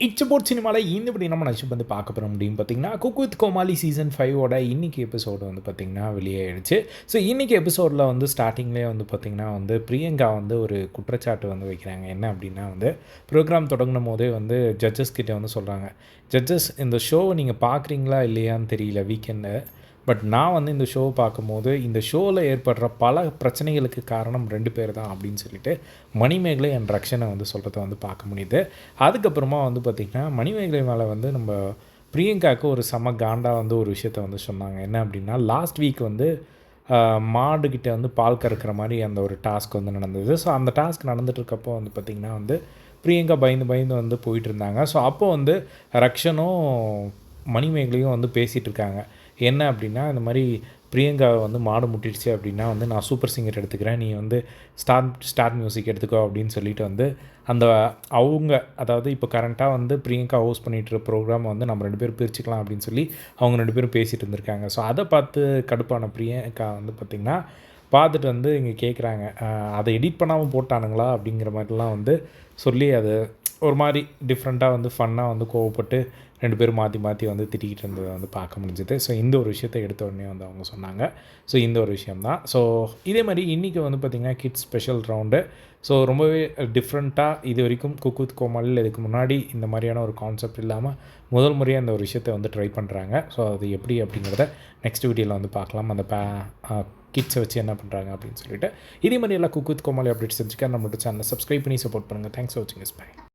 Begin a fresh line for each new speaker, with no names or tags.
இச்சபோர்ட் சினிமாவில் இந்த படி நம்ம நச்சு வந்து பார்க்க போகிற முடியும் பார்த்தீங்கன்னா குக் வித் கோமாளி சீசன் ஃபைவோட இன்றைக்கி எபிசோடு வந்து பார்த்திங்கன்னா வெளியாயிடுச்சு. ஸோ இன்றைக்கி எபிசோடில் வந்து ஸ்டார்டிங்லேயே வந்து பார்த்திங்கன்னா வந்து பிரியங்கா வந்து ஒரு குற்றச்சாட்டு வந்து வைக்கிறாங்க. என்ன அப்படின்னா வந்து ப்ரோக்ராம் தொடங்கும் போதே வந்து ஜட்ஜஸ் கிட்டே வந்து சொல்கிறாங்க ஜட்ஜஸ் இந்த ஷோவை நீங்கள் பார்க்குறீங்களா இல்லையான்னு தெரியல வீக்கெண்டு பட் நான் வந்து இந்த ஷோ பார்க்கும்போது இந்த ஷோவில் ஏற்படுற பல பிரச்சனைகளுக்கு காரணம் ரெண்டு பேர் தான் அப்படின்னு சொல்லிட்டு மணிமேகலை என் ரக்ஷனை வந்து சொல்கிறத வந்து பார்க்க முடியுது. அதுக்கப்புறமா வந்து பார்த்திங்கன்னா மணிமேகலை மேலே வந்து நம்ம பிரியங்காவுக்கு ஒரு செம காண்டா வந்து ஒரு விஷயத்த வந்து சொன்னாங்க. என்ன அப்படின்னா லாஸ்ட் வீக் வந்து மாடுக்கிட்ட வந்து பால் கறக்கிற மாதிரி அந்த ஒரு டாஸ்க் வந்து நடந்தது. ஸோ அந்த டாஸ்க் நடந்துகிட்ருக்கப்போ வந்து பார்த்திங்கன்னா வந்து பிரியங்கா பயந்து பயந்து வந்து போயிட்டு இருந்தாங்க. ஸோ அப்போது வந்து ரக்ஷனும் மணிமேகலையும் வந்து பேசிகிட்டு இருக்காங்க. என்ன அப்படின்னா இந்த மாதிரி பிரியங்காவை வந்து மாடு முட்டிடுச்சு அப்படின்னா வந்து நான் சூப்பர் சிங்கர் எடுத்துக்கிறேன். நீ வந்து ஸ்டார் ஸ்டார் மியூசிக் எடுத்துக்கோ அப்படின்னு சொல்லிட்டு வந்து அந்த அவங்க அதாவது இப்போ கரண்ட்டாக வந்து பிரியங்கா ஹோஸ்ட் பண்ணிகிட்டு ப்ரோக்ராம் வந்து நம்ம ரெண்டு பேரும் பிரிச்சுக்கலாம் அப்படின்னு சொல்லி அவங்க ரெண்டு பேரும் பேசிகிட்டு இருந்திருக்காங்க. ஸோ அதை பார்த்து கடுப்பான பிரியங்கா வந்து பார்த்திங்கன்னா பார்த்துட்டு வந்து இங்கே கேட்குறாங்க அதை எடிட் பண்ணாமல் போட்டானுங்களா? அப்படிங்கிற மாதிரிலாம் வந்து சொல்லி அதை ஒரு மாதிரி டிஃப்ரெண்ட்டாக வந்து ஃபன்னாக வந்து கோவப்பட்டு ரெண்டு பேரும் மாற்றி மாற்றி வந்து திட்டிக்கிட்டு இருந்ததை வந்து பார்க்க முடிஞ்சுது. ஸோ இந்த ஒரு விஷயத்தை எடுத்த உடனே வந்து அவங்க சொன்னாங்க. ஸோ இந்த ஒரு விஷயம்தான். ஸோ இதே மாதிரி இன்றைக்கி வந்து பார்த்திங்கன்னா கிட்ஸ் ஸ்பெஷல் ரவுண்டு ஸோ ரொம்பவே டிஃப்ரெண்ட்டாக இது வரைக்கும் குக்குத் கோமாளில் இதுக்கு முன்னாடி இந்த மாதிரியான ஒரு கான்செப்ட் இல்லாமல் முதல் முறையாக இந்த ஒரு விஷயத்தை வந்து ட்ரை பண்ணுறாங்க ஸோ அது எப்படி அப்படிங்கிறத நெக்ஸ்ட் வீடியோவில் வந்து பார்க்கலாம். அந்த பே கிட்ஸை வச்சு என்ன பண்ணுறாங்க அப்படின்னு சொல்லிட்டு. இதே மாதிரி எல்லாம் குக்குத் கோமாளி அப்டேட்ஸ் தெரிஞ்சுக்க நம்மளோட சேனலை சப்ஸ்கிரைப் பண்ணி சப்போர்ட் பண்ணுங்கள் தேங்க்ஸ் ஃபார் வாட்சிங் இஸ் பை